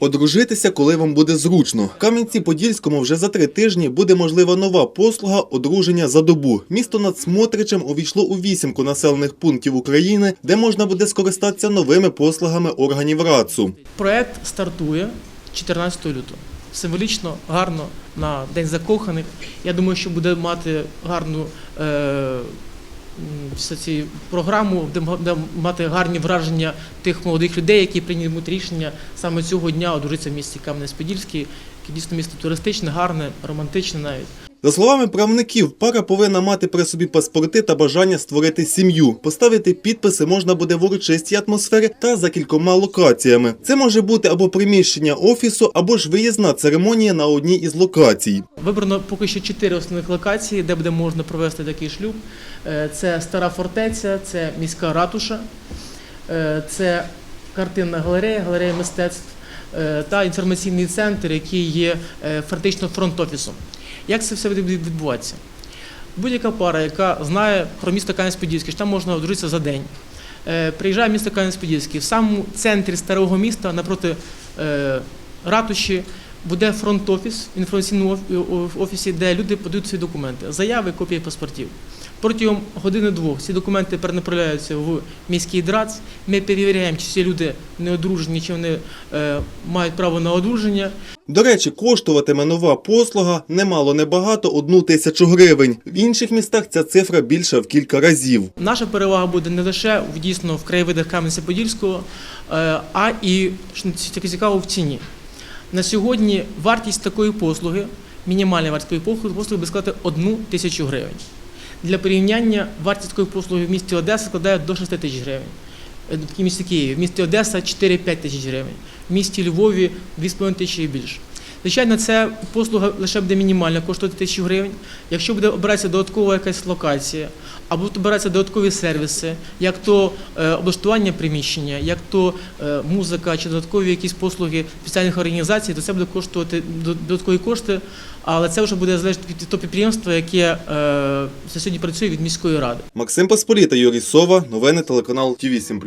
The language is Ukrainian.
Одружитися, коли вам буде зручно. В Кам'янці-Подільському вже за три тижні буде можлива нова послуга одруження за добу. Місто над Смотричем увійшло у вісімку населених пунктів України, де можна буде скористатися новими послугами органів РАЦУ. Проект стартує 14 лютого. Символічно, гарно на День закоханих. Я думаю, що буде мати гарну е, ці програму, де мати гарні враження тих молодих людей, які приймуть рішення саме цього дня одружитися в місті Кам'янець-Подільський, яке дійсно місто туристичне, гарне, романтичне навіть. За словами правників, пара повинна мати при собі паспорти та бажання створити сім'ю. Поставити підписи можна буде в урочистій атмосфері та за кількома локаціями. Це може бути або приміщення офісу, або ж виїзна церемонія на одній із локацій. Вибрано поки що чотири основних локації, де буде можна провести такий шлюб. Е, Це стара фортеця, це міська ратуша, е, це картинна галерея, галерея мистецтв е, та інформаційний центр, який є фактично фронт-офісом. Як це все буде відбуватися? Будь-яка пара, яка знає про місто Кам'янець-Подільський, що там можна одружитися за день. Е, Приїжджає в місто Кам'янець-Подільський, в самому центрі старого міста, напроти е, ратуші, буде фронт-офіс інформаційному офісі, де люди подають свої документи, заяви, копії паспортів. Протягом години-двох ці документи перенаправляються в міський ДРАЦ. Ми перевіряємо, чи ці люди не одружені, чи вони е, мають право на одруження. До речі, коштуватиме нова послуга немало небагато одну тисячу гривень. В інших містах ця цифра більша в кілька разів. Наша перевага буде не лише в дійсно в краєвидах Кам'янця-Подільського, е, а і що таке цікаво в ціні. На сьогодні вартість такої послуги, мінімальна вартість такої послуги, послуги буде складати одну тисячу гривень. Для порівняння вартість такої послуги в місті Одеса складає до 6 тисяч гривень. Е, В місті Києві, в місті Одеса 4-5 тисяч гривень, в місті Львові 2,5 тисячі і більше. Звичайно, ця послуга лише буде мінімальна, коштувати тисячу гривень. Якщо буде обиратися додаткова якась локація, або обиратися додаткові сервіси, як то е, облаштування приміщення, як то е, музика чи додаткові якісь послуги спеціальних організацій, то це буде коштувати додаткові кошти, але це вже буде залежати від того підприємства, яке е, сьогодні працює від міської ради. Максим Посполіта, Юрій Сова, новини телеканал Ті 8